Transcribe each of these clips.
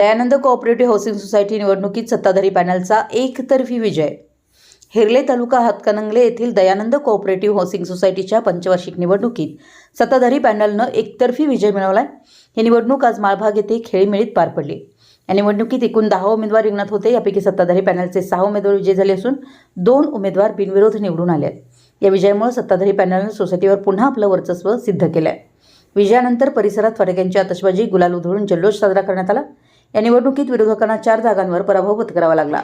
Dayanand cooperative housing society निवडणुकीत सत्ताधारी पॅनलचा एकतर्फी विजय. हेरले तालुका हातकणंगले येथील दयानंद कोऑपरेटिव्ह हाऊसिंग सोसायटीच्या पंचवार्षिक निवडणुकीत सत्ताधारी पॅनलनं एकतर्फी विजय मिळवलाय. ही निवडणूक आज माळभाग येथे खेळीमेळीत पार पडली. या निवडणुकीत एकूण दहा उमेदवार रिंगणात होते. यापैकी सत्ताधारी पॅनलचे सहा उमेदवार विजयी झाले असून दोन उमेदवार बिनविरोध निवडून आले. आहेत या विजयामुळे सत्ताधारी पॅनलनं सोसायटीवर पुन्हा आपलं वर्चस्व सिद्ध केलं आहे विजयानंतर परिसरात फटाक्यांची आतषबाजी गुलाल उधळून जल्लोष साजरा करण्यात आला. या निवडणुकीत विरोधकांना चार जागांवर पराभव पत्करावा लागला.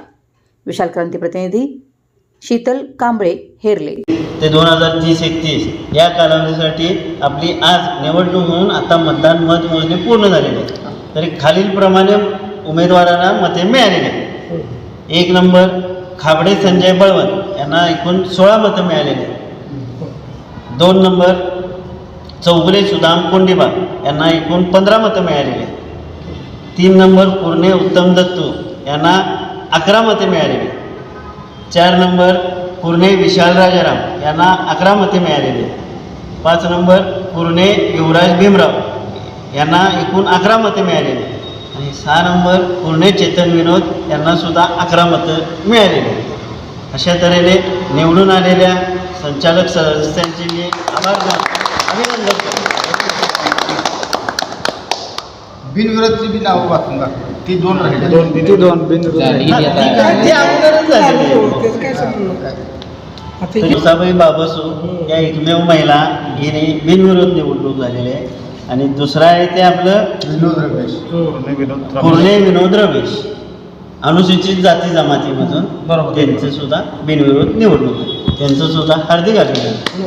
विशाल क्रांती प्रतिनिधी शीतल कांबळे हेरले. ते दोन हजार तीस एकतीस या कालावधीसाठी आपली आज निवडणूक म्हणून आता मतदान मतमोजणी पूर्ण झालेली आहे. तरी खालीलप्रमाणे उमेदवारांना मते मिळालेली आहेत. एक नंबर खाबडे संजय बळवंत यांना एकूण सोळा मतं मिळालेली आहेत. दोन नंबर चौगुले सुदाम कोंडिबा यांना एकूण पंधरा मतं मिळालेली आहेत. तीन नंबर पूर्णे उत्तम दत्तू यांना अकरा मते मिळालेली. चार नंबर पूर्णे विशाल राजाराम यांना अकरा मते मिळालेली. पाच नंबर पूर्णे युवराज भीमराव यांना एकूण अकरा मते मिळालेली. आणि सहा नंबर पूर्णे चेतन विनोद यांना सुद्धा अकरा मतं मिळालेली. अशा तऱ्हेने निवडून आलेल्या संचालक सदस्यांचे मी आभार मानतो. अभिनंदन करतो. बिनविरोधची बी नावं वाचून दाखवा. ती दोन राहिले. दोन ती दोन बिनविरोध हा, ती काय- ती अगोदरच झालेली आहे. दिवसाबाई बाबसू या एकमेव महिला हिने बिनविरोध निवडणूक झालेली आहे. आणि दुसरा आहे ते आपलं विनोद रमेश. पूर्णे विनोद रमेश. अनुसूचित जाती जमातीमधून बरोबर. त्यांचं सुद्धा बिनविरोध निवडणूक आहे. त्यांचं सुद्धा हार्दिक अभिनंदन.